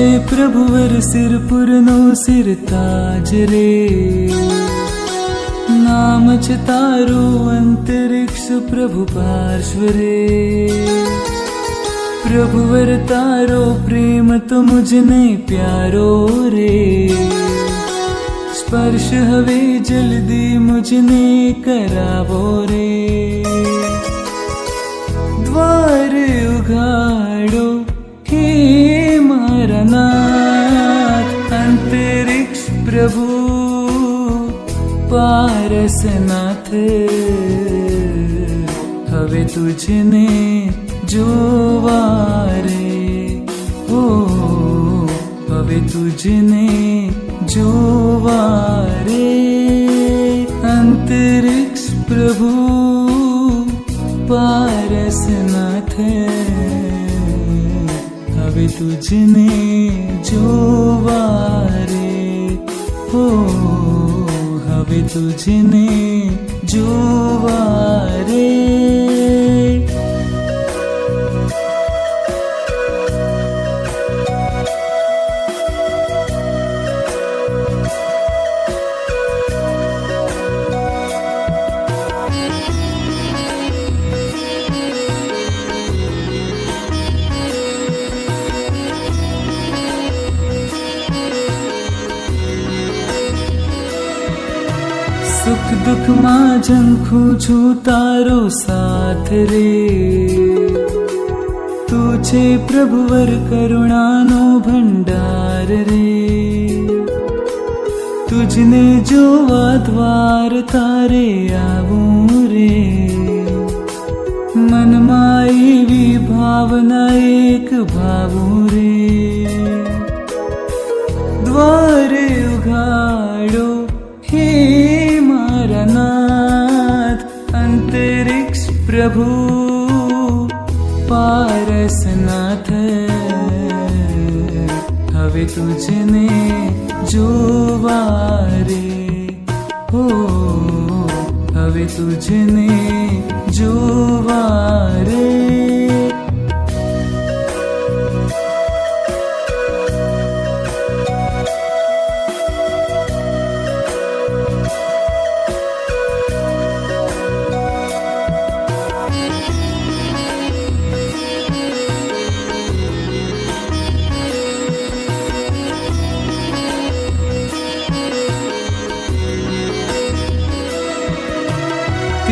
प्रभुवर सिर पुरनो सिर ताज रे। नाम तारो अन्तरि प्रभु पार्श्व रे प्रभुवर तारो प्रेम तु ने प्यारो रे। स्पर्श हवे जल्दी मुझने करावो रे। પ્રભુ પારસનાથ હવે તુજને જોવારે ઓ હવે તુજને જોવારે અંતરિક્ષ પ્રભુ પારસનાથ હવે તુજને જોવા હો હવે તુજને જોવા રે સુખ દુઃખમાં ઝંખું છું તારો સાથ રે. તું છે પ્રભુવર કરુણાનો ભંડાર રે. તુજને જોવા દ્વાર તારે આવું રે. મનમાં प्रभु पारसनाथ। हे तु ने जुवा हे ते जुवारे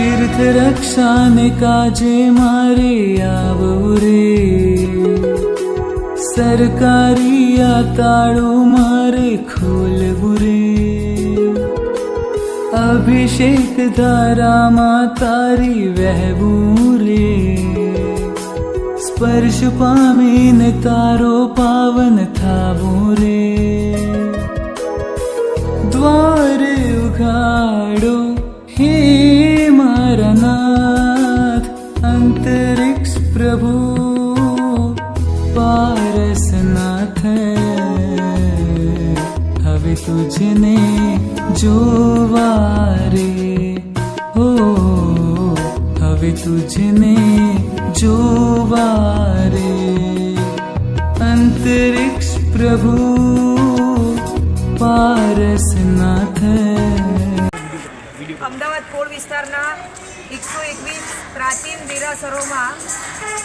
तीर्थ रक्षाने काजे मारे आवरे। सरकारी सिया मारे मेल बुरे। अभिषेक धारा मा तारी वह बूरे। स्पर्श पामि तारो पावन था बुरे। द्वार उघा તુજને જોવા રે હો હવે તુજને જોવા રે અંતરિક્ષ પ્રભુ પારસનાથ અમદાવાદ પોળ વિસ્તારના એકસો એકવીસ પ્રાચીન દેરાસરોમાં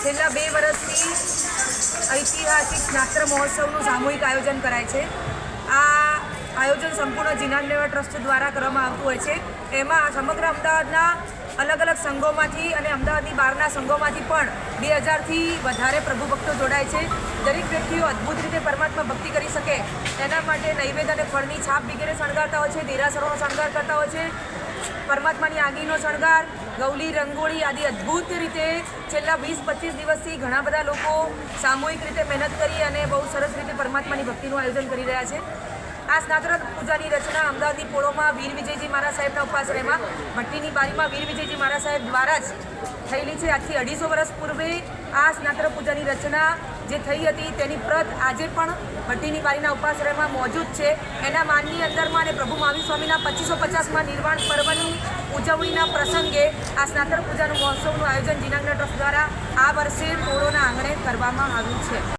છેલ્લા બે વર્ષથી ઐતિહાસિક નાત્ર મહોત્સવનું સામૂહિક આયોજન કરાય છે. આ આયોજન સંપૂર્ણ જિનાનેવા ટ્રસ્ટ દ્વારા કરવામાં આવતું હોય છે. એમાં સમગ્ર અમદાવાદના અલગ અલગ સંઘોમાંથી અને અમદાવાદની બહારના સંઘોમાંથી પણ બે હજારથી વધારે પ્રભુ ભક્તો જોડાય છે. દરેક વ્યક્તિઓ અદ્ભુત રીતે પરમાત્મા ભક્તિ કરી શકે. એના માટે નૈવેદ્ય અને ફળની છાપ વગેરે શણગારતા હોય છે, દેરાસરોનો શણગાર કરતા હોય છે, પરમાત્માની આગીનો શણગાર, ગૌલી, રંગોળી આદિ અદ્ભુત રીતે છેલ્લા વીસ, પચીસ દિવસથી ઘણા બધા લોકો સામૂહિક રીતે મહેનત કરી અને બહુ સરસ રીતે પરમાત્માની ભક્તિનું આયોજન કરી રહ્યા છે. આ સ્નાતક પૂજાની રચના અમદાવાદની પોળોમાં વીર વિજયજી મહારાજ સાહેબના ઉપાશ્રયમાં, ભટ્ટીની બારીમાં વીર વિજયજી મહારાજ સાહેબ દ્વારા જ થયેલી છે. આજથી અઢીસો વર્ષ પૂર્વે આ સ્નાતક પૂજાની રચના જે થઈ હતી તેની પ્રત આજે પણ ભટ્ટીની બારીના ઉપાશ્રયમાં મોજૂદ છે. એના માનની અંદરમાં અને પ્રભુ મહાવીર સ્વામીના પચીસો પચાસમાં નિર્વાણ પર્વની ઉજવણીના પ્રસંગે આ સ્નાતક પૂજાનું મહોત્સવનું આયોજન જીનાગના ટ્રસ્ટ દ્વારા આ વર્ષે પોળોના આંગણે કરવામાં આવ્યું છે.